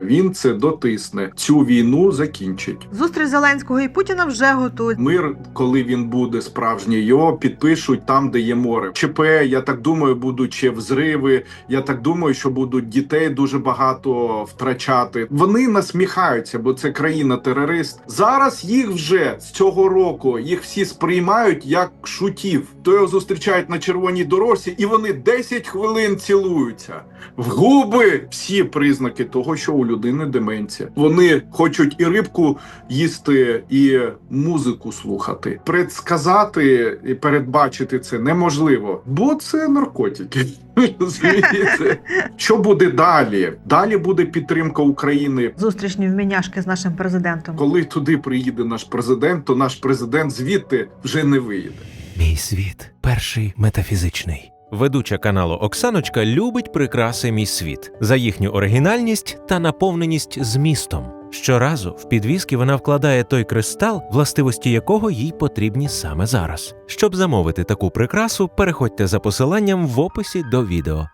Він це дотисне. Цю війну закінчить. Зустріч Зеленського і Путіна вже готують. Мир, коли він буде справжній, його підпишуть там, де є море. ЧП, я так думаю, будуть ще взриви. Я так думаю, що будуть дітей дуже багато втрачати. Вони насміхаються, бо це країна-терорист. Зараз їх вже з цього року їх всі сприймають як шутів. То його зустрічають на червоній дорозі, і вони 10 хвилин цілуються. В губи всі признаки того, що у людини деменція. Вони хочуть і рибку їсти, і музику слухати. Предсказати і передбачити це неможливо, бо це наркотики. Що буде далі? Далі буде підтримка України. Зустрічні вміняшки з нашим президентом. Коли туди приїде наш президент, то наш президент звідти вже не виїде. Мій світ перший метафізичний. Ведуча каналу Оксаночка любить прикраси Мій світ за їхню оригінальність та наповненість змістом. Щоразу в підвіски вона вкладає той кристал, властивості якого їй потрібні саме зараз. Щоб замовити таку прикрасу, переходьте за посиланням в описі до відео.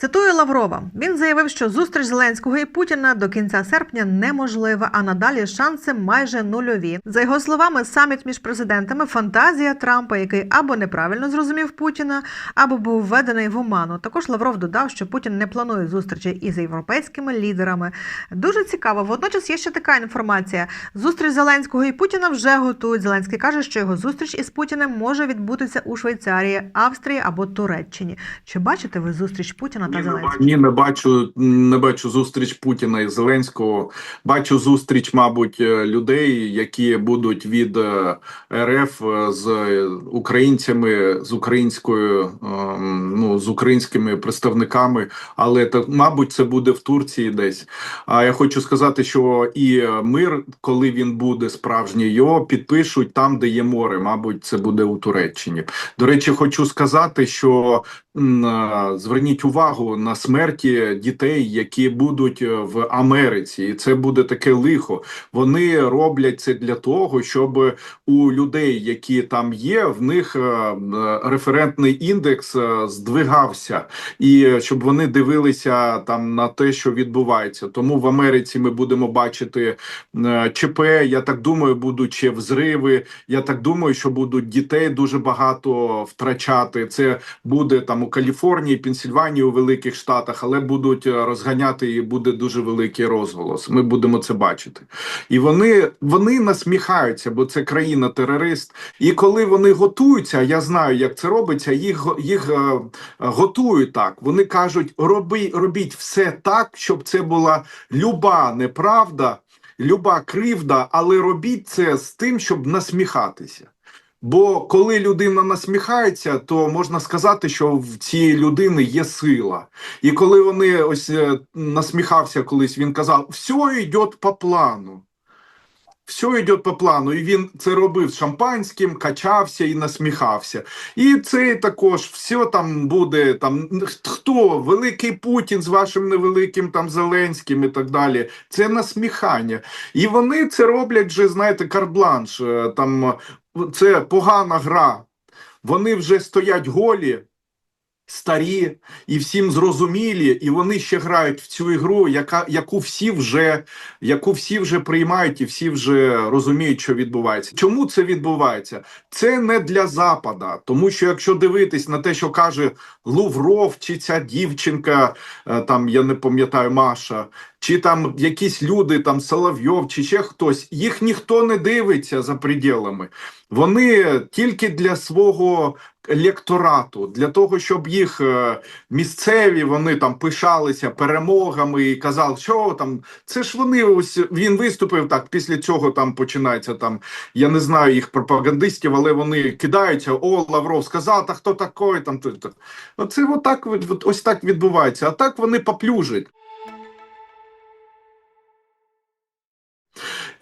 Цитую Лаврова. Він заявив, що зустріч Зеленського і Путіна до кінця серпня неможлива, а надалі шанси майже нульові. За його словами, саміт між президентами фантазія Трампа, який або неправильно зрозумів Путіна, або був введений в оману. Також Лавров додав, що Путін не планує зустрічі із європейськими лідерами. Дуже цікаво. Водночас є ще така інформація: зустріч Зеленського і Путіна вже готують. Зеленський каже, що його зустріч із Путіним може відбутися у Швейцарії, Австрії або Туреччині. Чи бачите ви зустріч Путіна та Зеленського? Ні, не бачу, не бачу зустріч Путіна і Зеленського. Бачу зустріч, мабуть, е, людей, які будуть від е, РФ е, з українцями, з українською, ем, ну з українськими представниками. Але так, мабуть, це буде в Турції десь. А я хочу сказати, що і мир, коли він буде справжній, його підпишуть там, де є море. Мабуть, це буде у Туреччині. До речі, хочу сказати, що зверніть увагу на смерті дітей, які будуть е, в Америці, і це буде таке лихо. Вони роблять це для того, щоб у людей, які там є, в них е, е, референтний індекс здвигався, і щоб вони дивилися там на те, що відбувається. Тому в Америці ми будемо бачити ЧП. Я так думаю, будуть ще взриви. Я так думаю, що будуть дітей дуже багато втрачати. Це буде там у Каліфорнії, Пенсільванії, у великих штатах, але будуть е, розганяти і буде дуже великий розголос. Ми будемо це бачити. І вони, вони насміхаються, бо це країна-терорист. І коли вони готуються, я знаю, як це робиться. Їх їх е, готують так. Вони кажуть: роби, робіть все так, щоб це була люба неправда, люба кривда, але робіть це з тим, щоб насміхатися. Бо коли людина насміхається, то можна сказати, що в цієї людини є сила. І коли вони ось е, насміхався колись, він казав: все йде по плану. Все йде по плану, і він це робив з шампанським, качався і насміхався. І це також все там буде там хто великий Путін з вашим невеликим там Зеленським і так далі. Це насміхання. І вони це роблять вже, знаєте, карбланш. е, Там це погана гра. Вони вже стоять голі, старі і всім зрозумілі, і вони ще грають в цю ігру, яка яку всі вже яку всі вже приймають і всі вже розуміють, що відбувається. Чому це відбувається? Це не для Запада, тому що якщо дивитись на те, що каже Лувров, чи ця дівчинка, е, там я не пам'ятаю Маша, чи там якісь люди, там Соловйов, чи ще хтось, їх ніхто не дивиться за пределами. Вони тільки для свого електорату, для того, щоб їх е, місцеві вони там пишалися перемогами і казали, що там це ж вони ось він виступив так. Після цього там починається там. Я не знаю їх пропагандистів, але вони кидаються. О, Лавров сказав, та хто такий там. то- то». Оце отак ось так відбувається. А так вони поплюжать.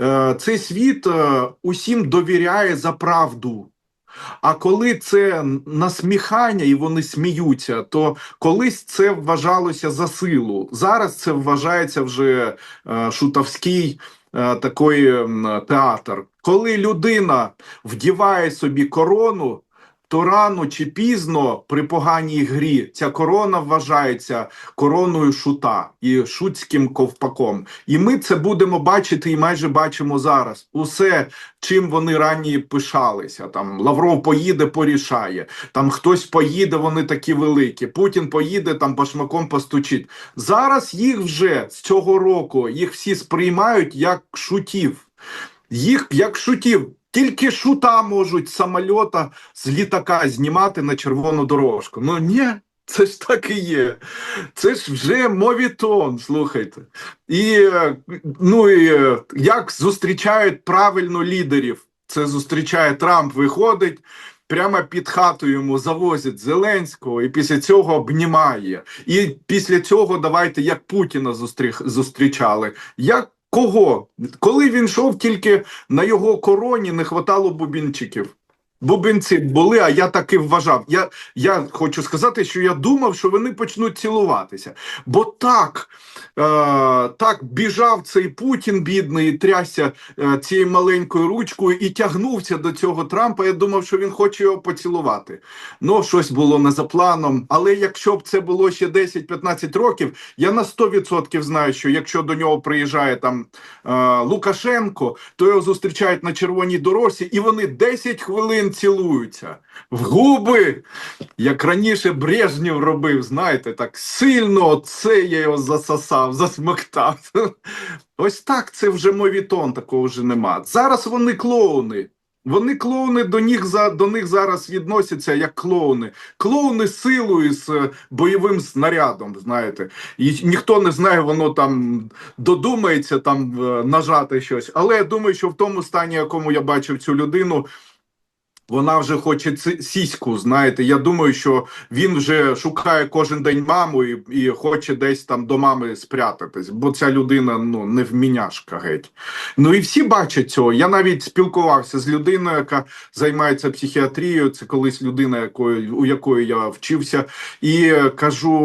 Е, Цей світ е, усім довіряє за правду. А коли це насміхання і вони сміються, то колись це вважалося за силу. Зараз це вважається вже е, шутовський е, такий театр. Коли людина вдіває собі корону, то рано чи пізно при поганій грі ця корона вважається короною шута і шутським ковпаком. І ми це будемо бачити і майже бачимо зараз. Усе, чим вони рані пишалися. Там Лавров поїде, порішає. Там хтось поїде, вони такі великі. Путін поїде, там башмаком постучить. Зараз їх вже з цього року їх всі сприймають як шутів. Їх як шутів. Тільки шута можуть самольота з літака знімати на червону дорожку. Ну ні, це ж так і є. Це ж вже мовітон, слухайте. І ну і як зустрічають правильно лідерів? Це зустрічає Трамп, виходить. Прямо під хату йому завозять Зеленського і після цього обнімає. І після цього давайте як Путіна зустріх, зустрічали. Як кого? Коли він йшов, тільки на його короні не хватало бубінчиків. Бубенці були, а я таки вважав. Я, я хочу сказати, що я думав, що вони почнуть цілуватися. Бо так, е, так біжав цей Путін, бідний, і трясся е, цією маленькою ручкою і тягнувся до цього Трампа. Я думав, що він хоче його поцілувати. Ну, щось було не за планом. Але якщо б це було ще 10-15 років, я на 100% знаю, що якщо до нього приїжджає там е, Лукашенко, то його зустрічають на червоній дорозі, і вони 10 хвилин цілуються в губи, як раніше Брежнєв робив, знаєте, так сильно оце я його засосав, засмоктав. Ось так це вже мовітон, такого вже нема. Зараз вони клоуни. Вони клоуни до них за до них зараз відносяться як клоуни. Клоуни силою з е, бойовим снарядом. Знаєте, і ніхто не знає, воно там додумається там е, нажати щось. Але я думаю, що в тому стані, якому я бачив цю людину. Вона вже хоче сіську, знаєте. Я думаю, що він вже шукає кожен день маму і, і хоче десь там до мами спрятатись, бо ця людина ну не вміняшка геть. Ну і всі бачать цього. Я навіть спілкувався з людиною, яка займається психіатрією. Це колись людина, якої у якої я вчився, і кажу: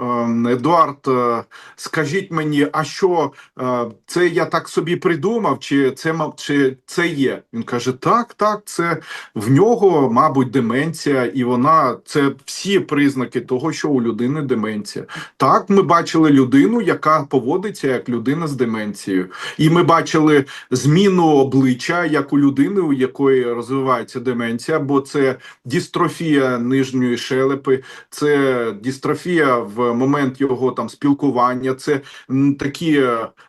ем, Едуард, е, скажіть мені, а що е, це я так собі придумав, чи це чи це є? Він каже: Так, так, це в нього, мабуть, деменція, і вона це всі признаки того, що у людини деменція. Так, ми бачили людину, яка поводиться як людина з деменцією, і ми бачили зміну обличчя як у людини, у якої розвивається деменція, бо це дістрофія нижньої шелепи, це дістрофія в момент його там спілкування, це такі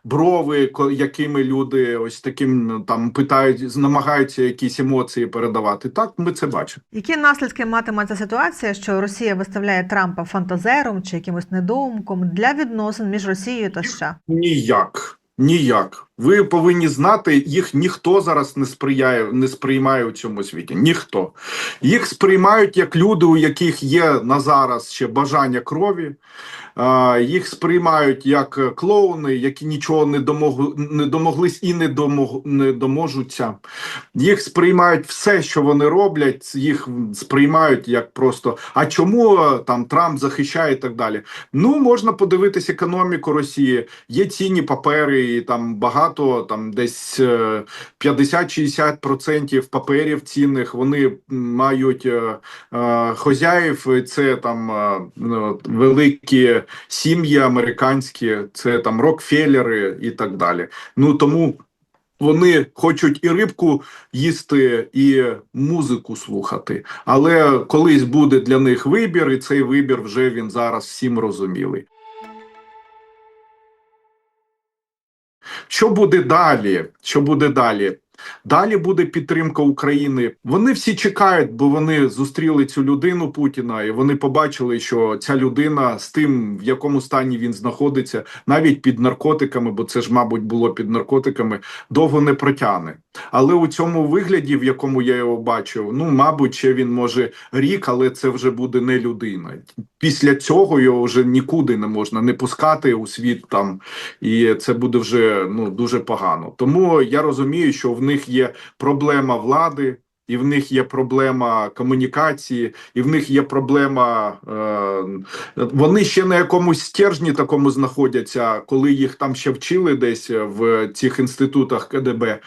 брови, якими люди ось таким там питають, намагаються якісь емоції передавати. Так, ми це бачимо. Які наслідки матиме ця ситуація, що Росія виставляє Трампа фантазером чи якимось недоумком для відносин між Росією та США? Ніяк. Ніяк. Ви повинні знати, їх ніхто зараз не сприяє, не сприймає у цьому світі. Ніхто. Їх сприймають як люди, у яких є на зараз ще бажання крові. Їх сприймають як клоуни, які нічого не, домог, не домоглись і не, домог, не доможуться. Їх сприймають все, що вони роблять, їх сприймають як просто. А чому е, там Трамп захищає і так далі? Ну, можна подивитись економіку Росії. Є цінні папери, і там багато, там десь е, 50-60% паперів цінних вони мають е, е, хозяїв. Це там е, ну, великі сім'ї американські, це там Рокфеллери і так далі. Ну тому. Вони хочуть і рибку їсти, і музику слухати. Але колись буде для них вибір, і цей вибір вже він зараз всім розумілий. Що буде далі? Що буде далі? Далі буде підтримка України. Вони всі чекають, бо вони зустріли цю людину Путіна, і вони побачили, що ця людина з тим, в якому стані він знаходиться, навіть під наркотиками, бо це ж, мабуть, було під наркотиками, довго не протягне. Але у цьому вигляді, в якому я його бачив, ну мабуть, ще він може рік, але це вже буде не людина. Після цього його вже нікуди не можна не пускати у світ там, і це буде вже ну дуже погано. Тому я розумію, що в них є проблема влади. І в них є проблема комунікації, і в них є проблема. Е, вони ще на якомусь стержні такому знаходяться, коли їх там ще вчили десь в цих інститутах КДБ.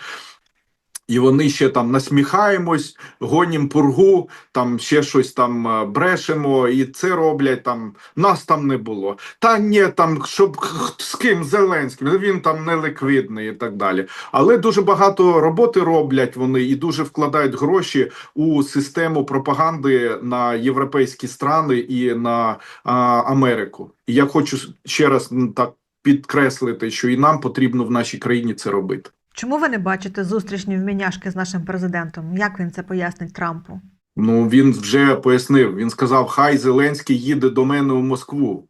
І вони ще там насміхаємось, гонім пургу, там ще щось там е, брешемо, і це роблять там. Нас там не було. Та ні, там щоб з ким Зеленським, він там не ліквідний і так далі. Але дуже багато роботи роблять вони і дуже вкладають гроші у систему пропаганди на європейські страни і на а, Америку. І я хочу ще раз так підкреслити, що і нам потрібно в нашій країні це робити. Чому ви не бачите зустрічні вміняшки з нашим президентом? Як він це пояснить Трампу? Ну він вже пояснив. Він сказав: Хай Зеленський їде до мене у Москву.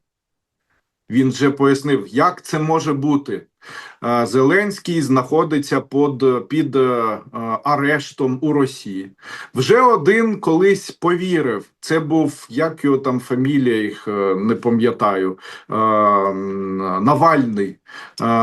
Він вже пояснив, як це може бути. Зеленський знаходиться під, під е, арештом у Росії. Вже один колись повірив. Це був як його там фамілія, їх е, не пам'ятаю. Навальний.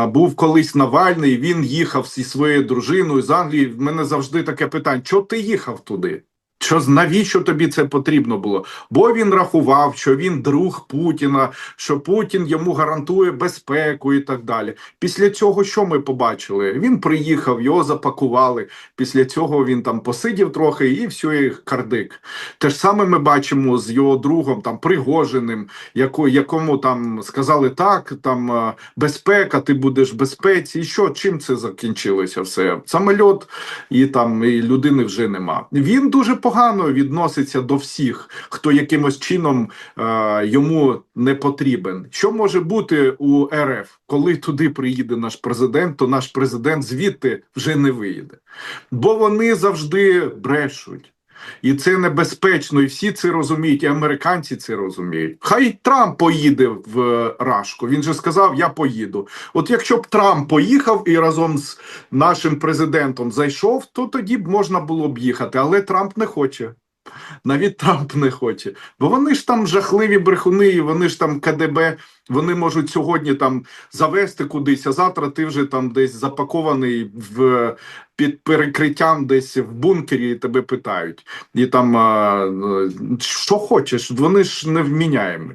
Був колись Навальний. Він їхав зі своєю дружиною з Англії. В мене завжди таке питання: чого ти їхав туди? Що навіщо тобі це потрібно було? Бо він рахував, що він друг Путіна, що Путін йому гарантує безпеку і так далі. Після цього що ми побачили? Він приїхав, його запакували. Після цього він там посидів трохи і все, і кардик. Те ж саме ми бачимо з його другом, там Пригожиним, яко, якому там сказали так, там е, безпека, ти будеш в безпеці. І що чим це закінчилося? Все самольот і там і людини вже нема. Він дуже погано відноситься до всіх, хто якимось чином е, йому не потрібен. Що може бути у РФ, коли туди приїде наш президент, то наш президент звідти вже не виїде, бо вони завжди брешуть. І це небезпечно, і всі це розуміють, і американці це розуміють. Хай Трамп поїде в е, Рашку. Він же сказав: Я поїду. От якщо б Трамп поїхав і разом з нашим президентом зайшов, то тоді б можна було б їхати. Але Трамп не хоче. Навіть Трамп не хоче. Бо вони ж там жахливі брехуни, і вони ж там КДБ, вони можуть сьогодні там завести кудись, а завтра ти вже там десь запакований в під перекриттям десь в бункері і тебе питають. І там а, що хочеш, вони ж не вміняємо.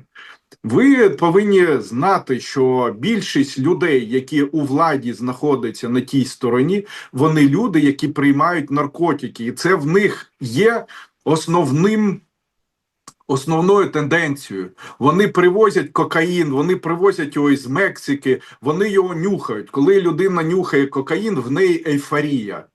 Ви повинні знати, що більшість людей, які у владі знаходяться на тій стороні, вони люди, які приймають наркотики, і це в них є основним. Основною тенденцією вони привозять кокаїн, вони привозять його із Мексики, вони його нюхають. Коли людина нюхає кокаїн, в неї ейфорія.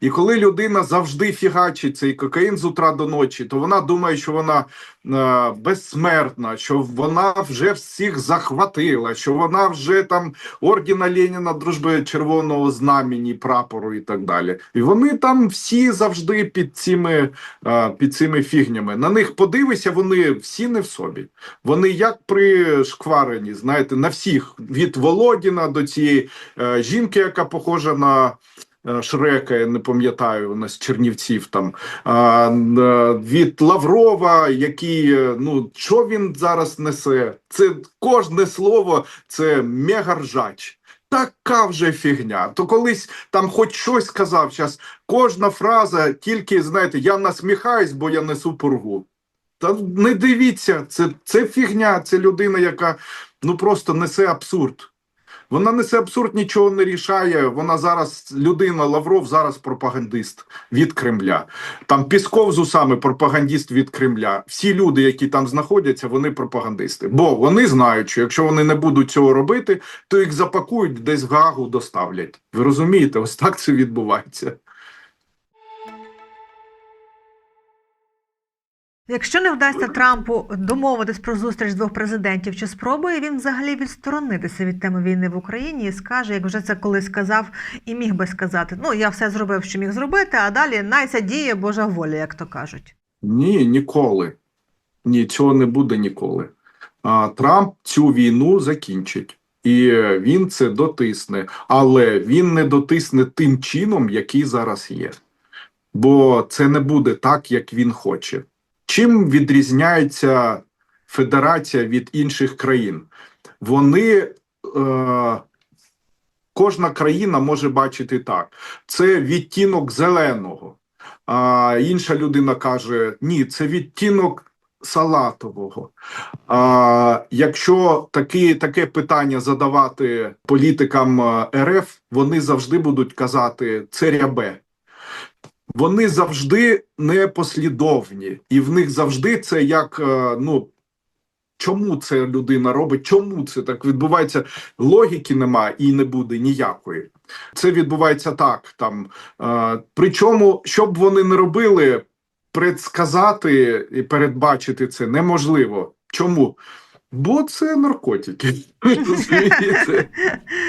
І коли людина завжди фігачить цей кокаїн з утра до ночі, то вона думає, що вона е, безсмертна, що вона вже всіх захватила, що вона вже там ордена Леніна, дружби Червоного знамені, прапору і так далі. І вони там всі завжди під цими, е, під цими фігнями. На них подивися, вони всі не в собі. Вони як пришкварені, знаєте, на всіх від Володіна до цієї е, жінки, яка похожа на. Е, Шрека, я не пам'ятаю, вона з Чернівців там е, від Лаврова, який е, ну що він зараз несе? Це кожне слово це мегаржач. Така вже фігня. То колись там хоч щось сказав. Зараз кожна фраза тільки знаєте, я насміхаюсь, бо я несу пургу. Та не дивіться, це, це фігня, це людина, яка ну просто несе абсурд. Вона несе абсурд, нічого не рішає. Вона зараз людина, Лавров зараз пропагандист від Кремля. Там Пісков з усами пропагандист від Кремля. Всі люди, які там знаходяться, вони пропагандисти. Бо вони знають, що якщо вони не будуть цього робити, то їх запакують десь в Гагу доставлять. Ви розумієте, ось так це відбувається. Якщо не вдасться Трампу домовитись про зустріч двох президентів, чи спробує він взагалі відсторонитися від теми війни в Україні і скаже, як вже це колись сказав і міг би сказати: ну я все зробив, що міг зробити, а далі найся діє Божа воля, як то кажуть. Ні, ніколи. Ні, цього не буде ніколи. А, Трамп цю війну закінчить. І він це дотисне, але він не дотисне тим чином, який зараз є. Бо це не буде так, як він хоче. Чим відрізняється федерація від інших країн? Вони е, кожна країна може бачити так: це відтінок зеленого. А інша людина каже: ні, це відтінок салатового. А якщо такі, таке питання задавати політикам е, РФ, вони завжди будуть казати це рябе. Вони завжди непослідовні, і в них завжди це як е, ну. Чому це людина робить? Чому це так відбувається? Логіки нема і не буде ніякої. Це відбувається так. Там е, причому, що б вони не робили, предсказати і передбачити це неможливо. Чому? Бо це наркотики.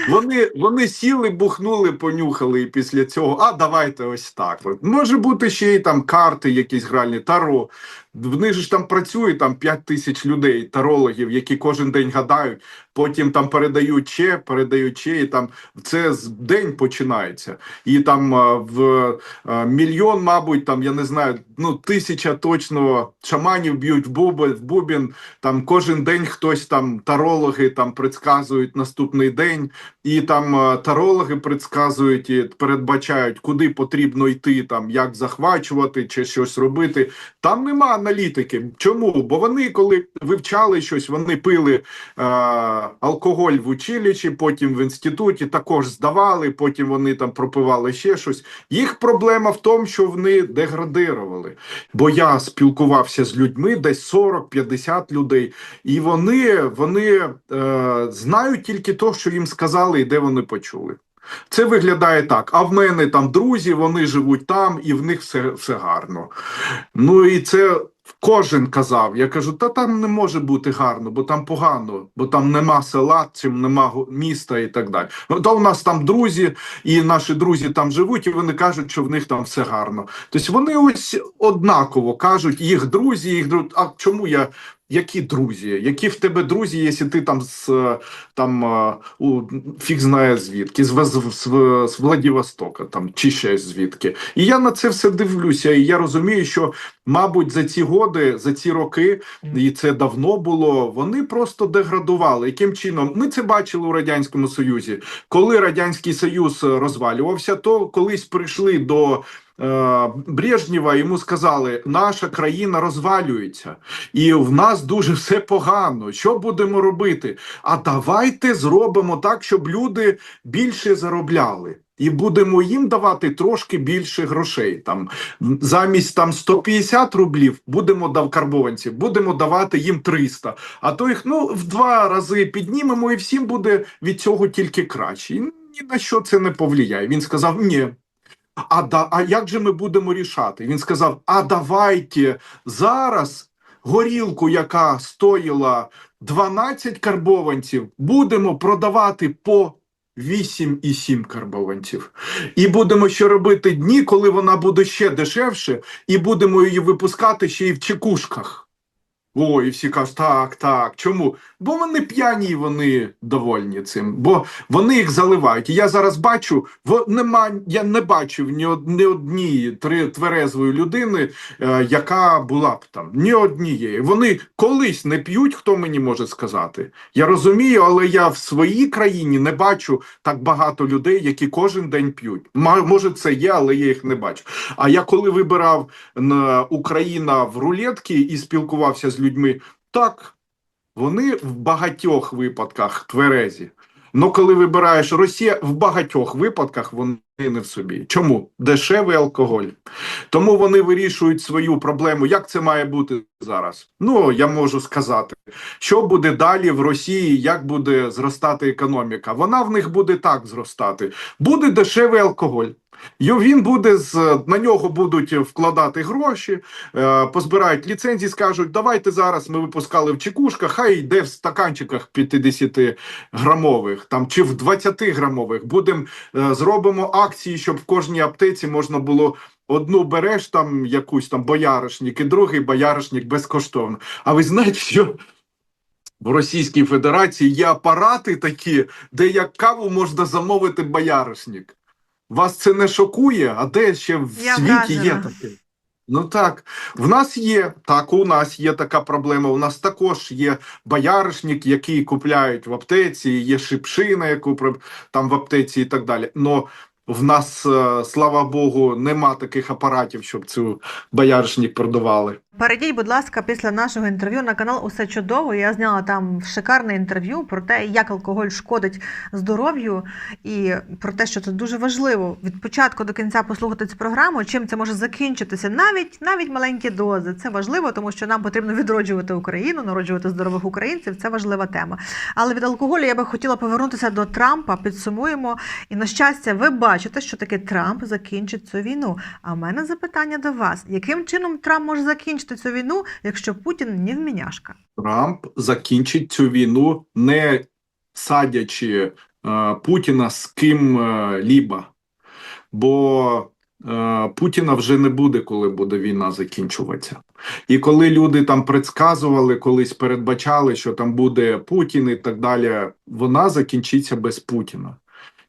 Вони, вони сіли, бухнули, понюхали, і після цього, а давайте ось так. От. Може бути ще й там карти, якісь гральні, таро. В них ж там працює там 5 тисяч людей, тарологів, які кожен день гадають, потім там передають ще, передають ще, і там це з день починається. І там в мільйон, мабуть, там я не знаю, ну тисяча точно шаманів б'ють в бубен, в бубен. Там кожен день хтось там тарологи там предсказують наступний день, і там тарологи предсказують і передбачають, куди потрібно йти, там як захвачувати чи щось робити. Там нема аналітики. Чому? Бо вони, коли вивчали щось, вони пили е, алкоголь в училищі, потім в інституті також здавали, потім вони там пропивали ще щось. Їх проблема в тому, що вони деградирували. Бо я спілкувався з людьми, десь 40-50 людей, і вони, вони е, знають тільки то, що їм сказали, і де вони почули. Це виглядає так. А в мене там друзі, вони живуть там, і в них все, все гарно. Ну і це кожен казав. Я кажу, та там не може бути гарно, бо там погано, бо там нема села, чим нема міста і так далі. Ну, то у нас там друзі, і наші друзі там живуть, і вони кажуть, що в них там все гарно. Тобто вони ось однаково кажуть, їх друзі, їх друзі. А чому я? Які друзі? Які в тебе друзі, якщо ти там з е, там е, у фіг знає звідки, з, Вез- з, з Владивостока там чи ще звідки? І я на це все дивлюся, і я розумію, що мабуть за ці годи, за ці роки, і це давно було. Вони просто деградували. Яким чином? Ми це бачили у радянському союзі. Коли радянський союз е, розвалювався, то колись прийшли до. Е, Брежнєва йому сказали, наша країна розвалюється, і в нас дуже все погано. Що будемо робити? А давайте зробимо так, щоб люди більше заробляли. І будемо їм давати трошки більше грошей. Там замість там 150 рублів будемо дав карбованців, будемо давати їм 300. А то їх ну в два рази піднімемо, і всім буде від цього тільки краще. І ні на що це не повлияє. Він сказав: ні. А да, а як же ми будемо рішати? Він сказав: А давайте зараз горілку, яка стоїла 12 карбованців, будемо продавати по 8,7 карбованців. І будемо ще робити дні, коли вона буде ще дешевше, і будемо її випускати ще й в чекушках. Ой, і всі кажуть, так, так. Чому? Бо вони п'яні, і вони довольні цим, бо вони їх заливають. І я зараз бачу, во, нема, я не бачив ні, ні однієї тверезої людини, е, яка була б там. Ні однієї. Вони колись не п'ють, хто мені може сказати. Я розумію, але я в своїй країні не бачу так багато людей, які кожен день п'ють. Може, це є, але я їх не бачу. А я коли вибирав на Україна в рулетки і спілкувався з людьми, так вони в багатьох випадках тверезі. Ну, коли вибираєш Росія, в багатьох випадках вони в собі. Чому? Дешевий алкоголь. Тому вони вирішують свою проблему. Як це має бути зараз? Ну, я можу сказати, що буде далі в Росії, як буде зростати економіка. Вона в них буде так зростати. Буде дешевий алкоголь. Він буде з на нього будуть вкладати гроші, е, позбирають ліцензії, скажуть, давайте зараз ми випускали в чекушках, хай йде в стаканчиках 50 грамових там чи в 20 грамових. Будемо е, зробимо акції, щоб в кожній аптеці можна було. Одну береш там якусь там бояришник, і другий бояришник безкоштовно. А ви знаєте, що в Російській Федерації є апарати такі, де як каву можна замовити бояришник. Вас це не шокує? А де ще в Я світі є таке? Ну так, в нас є, так, у нас є така проблема. У нас також є бояришник, який купляють в аптеці, є шипшина, яку там в аптеці і так далі. Но в нас, е, слава Богу, нема таких апаратів, щоб цю бояришник продавали. Перейдіть, будь ласка, після нашого інтерв'ю на канал Усе чудово. Я зняла там шикарне інтерв'ю про те, як алкоголь шкодить здоров'ю, і про те, що це дуже важливо від початку до кінця послухати цю програму, чим це може закінчитися, навіть навіть маленькі дози. Це важливо, тому що нам потрібно відроджувати Україну, народжувати здорових українців. Це важлива тема. Але від алкоголю я би хотіла повернутися до Трампа. Підсумуємо. І на щастя, ви бачите, що таки Трамп закінчить цю війну. А в мене запитання до вас: яким чином Трамп може закінчити цю війну, якщо Путін не вміняшка? Трамп закінчить цю війну, не садячи е, Путіна з ким е, ліба. Бо е, Путіна вже не буде, коли буде війна закінчуватися. І коли люди там предсказували, колись передбачали, що там буде Путін і так далі, вона закінчиться без Путіна.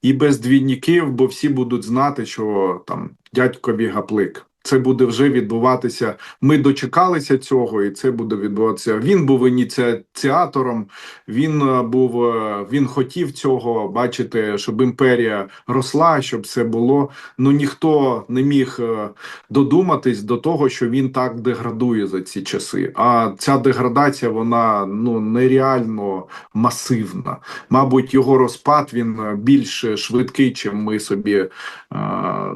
І без двійників, бо всі будуть знати, що там дядькові гаплик. Це буде вже відбуватися. Ми дочекалися цього, і це буде відбуватися. Він був ініціатором. Він е, був е, він хотів цього бачити, щоб імперія росла, щоб все було. Ну ніхто не міг е, додуматись до того, що він так деградує за ці часи. А ця деградація вона ну нереально масивна. Мабуть, його розпад він більш швидкий, чим ми собі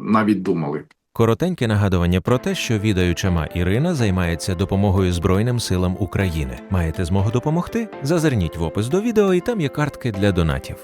навіть думали. Коротеньке нагадування про те, що відаючама Ірина займається допомогою Збройним силам України. Маєте змогу допомогти? Зазирніть в опис до відео, і там є картки для донатів.